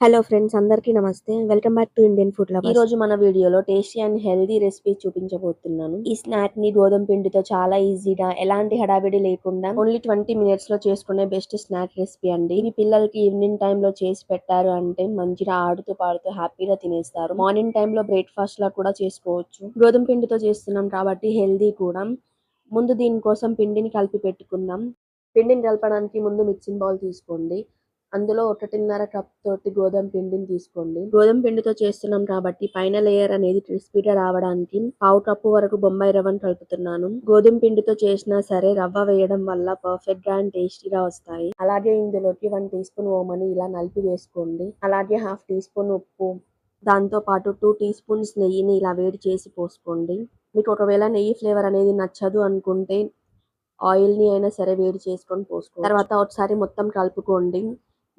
Hello friends అందరికీ నమస్తే. Welcome back to Indian food ఈ రోజు మన వీడియోలో టేస్టీ అండ్ హెల్దీ రెసిపీ చూపించబోతున్నాను. ఈ స్నాక్ని గోధుమ పిండితో చాలా ఈజీగా ఎలాంటి హడావిడి లేకుండా ఓన్లీ ట్వంటీ మినిట్స్లో చేసుకునే బెస్ట్ స్నాక్ రెసిపీ అండి. ఇది పిల్లలకి ఈవినింగ్ టైమ్లో చేసి పెట్టారు అంటే మంచిగా ఆడుతూ పాడుతూ హ్యాపీగా తినేస్తారు. మార్నింగ్ టైమ్లో బ్రేక్ఫాస్ట్ లా కూడా చేసుకోవచ్చు. గోధుమ పిండితో చేస్తున్నాం కాబట్టి హెల్దీ కూడా. ముందు దీనికోసం పిండిని కలిపి పెట్టుకుందాం. పిండిని కలపడానికి ముందు మిక్సింగ్ బౌల్ తీసుకోండి. అందులో ఒకటిన్నర కప్ తోటి గోధుమ పిండిని తీసుకోండి. గోధుమ పిండితో చేస్తున్నాం కాబట్టి పైన లేయర్ అనేది క్రిస్పీగా రావడానికి పావు కప్పు వరకు బొంబాయి రవ్వను కలుపుతున్నాను. గోధుమ పిండితో చేసినా సరే రవ్వ వేయడం వల్ల పర్ఫెక్ట్గా అండ్ టేస్టీగా వస్తాయి. అలాగే ఇందులోకి వన్ టీ స్పూన్ ఓమని ఇలా నలిపి వేసుకోండి. అలాగే హాఫ్ టీ స్పూన్ ఉప్పు దాంతో పాటు టూ టీ స్పూన్స్ నెయ్యిని ఇలా వేడి చేసి పోసుకోండి. మీకు ఒకవేళ నెయ్యి ఫ్లేవర్ అనేది నచ్చదు అనుకుంటే ఆయిల్ని అయినా సరే వేడి చేసుకొని పోసుకోండి తర్వాత ఒకసారి మొత్తం కలుపుకోండి.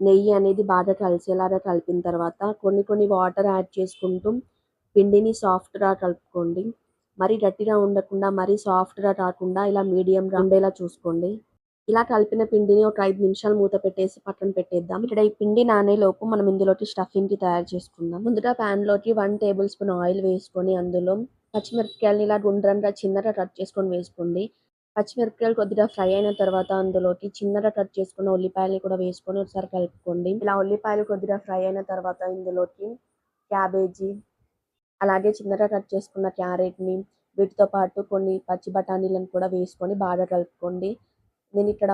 నెయ్యి అనేది బాగా కలిసేలాగా కలిపిన తర్వాత కొన్ని కొన్ని వాటర్ యాడ్ చేసుకుంటూ పిండిని సాఫ్ట్గా కలుపుకోండి. మరీ గట్టిగా ఉండకుండా మరీ సాఫ్ట్గా కాకుండా ఇలా మీడియంగా ఉండేలా చూసుకోండి. ఇలా కలిపిన పిండిని ఒక ఐదు నిమిషాలు మూత పెట్టేసి పక్కన పెట్టేద్దాం. ఇక్కడ ఈ పిండి నానేలోపు మనం ఇందులోకి స్టఫింగ్కి తయారు చేసుకుందాం. ముందుగా ప్యాన్లోకి వన్ టేబుల్ స్పూన్ ఆయిల్ వేసుకొని అందులో పచ్చిమిరపకాయలు ఇలా గుండ్రంగా చిన్నగా కట్ చేసుకొని వేసుకోండి. పచ్చిమిరపకాయలు కొద్దిగా ఫ్రై అయిన తర్వాత అందులోకి చిన్నగా కట్ చేసుకున్న ఉల్లిపాయలు కూడా వేసుకొని ఒకసారి కలుపుకోండి. ఇలా ఉల్లిపాయలు కొద్దిగా ఫ్రై అయిన తర్వాత ఇందులోకి క్యాబేజీ అలాగే చిన్నగా కట్ చేసుకున్న క్యారెట్ని వీటితో పాటు కొన్ని పచ్చి బఠానీలను కూడా వేసుకొని బాగా కలుపుకోండి. నేను ఇక్కడ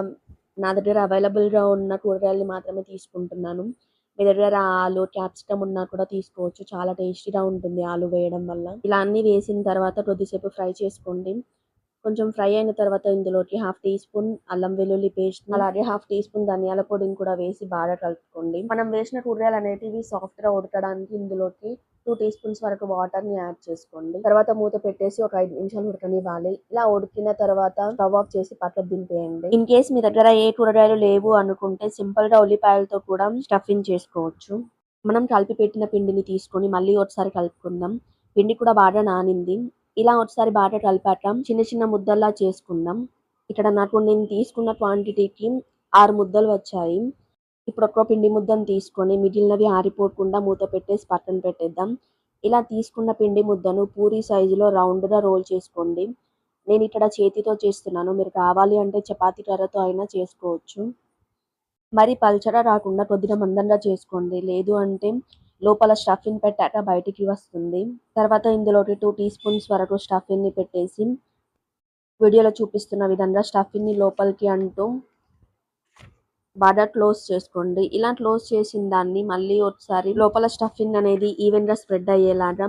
నా దగ్గర అవైలబుల్గా ఉన్న కూరగాయలని మాత్రమే తీసుకుంటున్నాను. మీ దగ్గర ఆలు క్యాప్సికమ్ ఉన్నా కూడా తీసుకోవచ్చు. చాలా టేస్టీగా ఉంటుంది ఆలు వేయడం వల్ల. ఇలా అన్నీ వేసిన తర్వాత కొద్దిసేపు ఫ్రై చేసుకోండి. కొంచెం ఫ్రై అయిన తర్వాత ఇందులోకి హాఫ్ టీ స్పూన్ అల్లం వెల్లుల్లి పేస్ట్ అలాగే హాఫ్ టీ స్పూన్ ధనియాల పొడిని కూడా వేసి బాగా కలుపుకోండి. మనం వేసిన కూరగాయలు అనేటివి సాఫ్ట్గా ఉడకడానికి ఇందులోకి టూ టీ స్పూన్స్ వరకు వాటర్ని యాడ్ చేసుకోండి. తర్వాత మూత పెట్టేసి ఒక ఐదు నిమిషాలు ఉడకనివ్వాలి. ఇలా ఉడికిన తర్వాత స్టవ్ ఆఫ్ చేసి పక్కన దింపేయండి. ఇన్ కేస్ మీ దగ్గర ఏ కూరగాయలు లేవు అనుకుంటే సింపుల్గా ఉల్లిపాయలతో కూడా స్టఫింగ్ చేసుకోవచ్చు. మనం కలిపి పెట్టిన పిండిని తీసుకొని మళ్ళీ ఒకసారి కలుపుకుందాం. పిండి కూడా బాగా నానింది. ఇలా ఒకసారి బాగా కలిపాక చిన్న చిన్న ముద్దల్లా చేసుకుందాం. ఇక్కడ నాకు నేను తీసుకున్న క్వాంటిటీకి ఆరు ముద్దలు వచ్చాయి. ఇప్పుడు ఒక్కో పిండి ముద్దను తీసుకొని మిగిలినవి ఆరిపోకుండా మూత పెట్టేసి పక్కన పెట్టేద్దాం. ఇలా తీసుకున్న పిండి ముద్దను పూరి సైజులో రౌండ్గా రోల్ చేసుకోండి. నేను ఇక్కడ చేతితో చేస్తున్నాను. మీరు కావాలి అంటే చపాతీ కర్రతో అయినా చేసుకోవచ్చు. మరి పల్చగా రాకుండా కొద్దిగా మందంగా చేసుకోండి. లేదు అంటే లోపల స్టఫింగ్ పెట్టాక బయటికి వస్తుంది. తర్వాత ఇందులోకి టూ టీ స్పూన్స్ వరకు స్టఫింగ్ని పెట్టేసి వీడియోలో చూపిస్తున్న విధంగా స్టఫింగ్ని లోపలికి అంటూ బాగా క్లోజ్ చేసుకోండి. ఇలా క్లోజ్ చేసిన దాన్ని మళ్ళీ ఒకసారి లోపల స్టఫింగ్ అనేది ఈవెన్గా స్ప్రెడ్ అయ్యేలాగా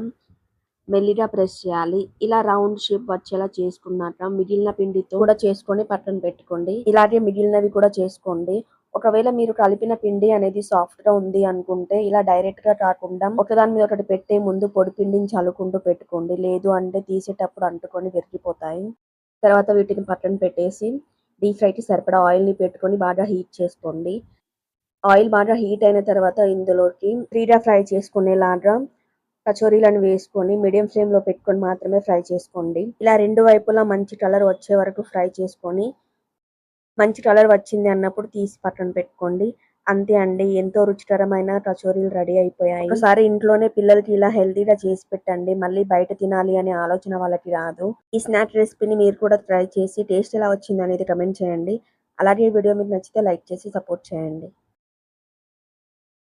మెల్లిగా ప్రెస్ చేయాలి. ఇలా రౌండ్ షేప్ వచ్చేలా చేసుకున్నాక మిగిలిన పిండితో కూడా చేసుకొని పక్కన పెట్టుకోండి. ఇలాగే మిగిలినవి కూడా చేసుకోండి. ఒకవేళ మీరు కలిపిన పిండి అనేది సాఫ్ట్గా ఉంది అనుకుంటే ఇలా డైరెక్ట్గా కాకుండా ఒకదాని మీద ఒకటి పెట్టే ముందు పొడి పిండిని చల్లుకుంటూ పెట్టుకోండి. లేదు అంటే తీసేటప్పుడు అంటుకొని విరిగిపోతాయి. తర్వాత వీటిని పక్కన పెట్టేసి డీప్ ఫ్రైకి సరిపడా ఆయిల్ని పెట్టుకొని బాగా హీట్ చేసుకోండి. ఆయిల్ బాగా హీట్ అయిన తర్వాత ఇందులోకి ఫ్రీగా ఫ్రై చేసుకునేలాగా కచోరీలను వేసుకొని మీడియం ఫ్లేమ్లో పెట్టుకొని మాత్రమే ఫ్రై చేసుకోండి. ఇలా రెండు వైపులా మంచి కలర్ వచ్చే వరకు ఫ్రై చేసుకొని మంచి కలర్ వచ్చింది అన్నప్పుడు తీసి పక్కన పెట్టుకోండి. అంతే అండి. ఎంతో రుచికరమైన కచోరీలు రెడీ అయిపోయాయి. ఒకసారి ఇంట్లోనే పిల్లలకి ఇలా హెల్తీగా చేసి పెట్టండి. మళ్ళీ బయట తినాలి అనే ఆలోచన వాళ్ళకి రాదు. ఈ స్నాక్ రెసిపీని మీరు కూడా ట్రై చేసి టేస్ట్ ఎలా వచ్చింది అనేది కమెంట్ చేయండి. అలాగే ఈ వీడియో మీకు నచ్చితే లైక్ చేసి సపోర్ట్ చేయండి.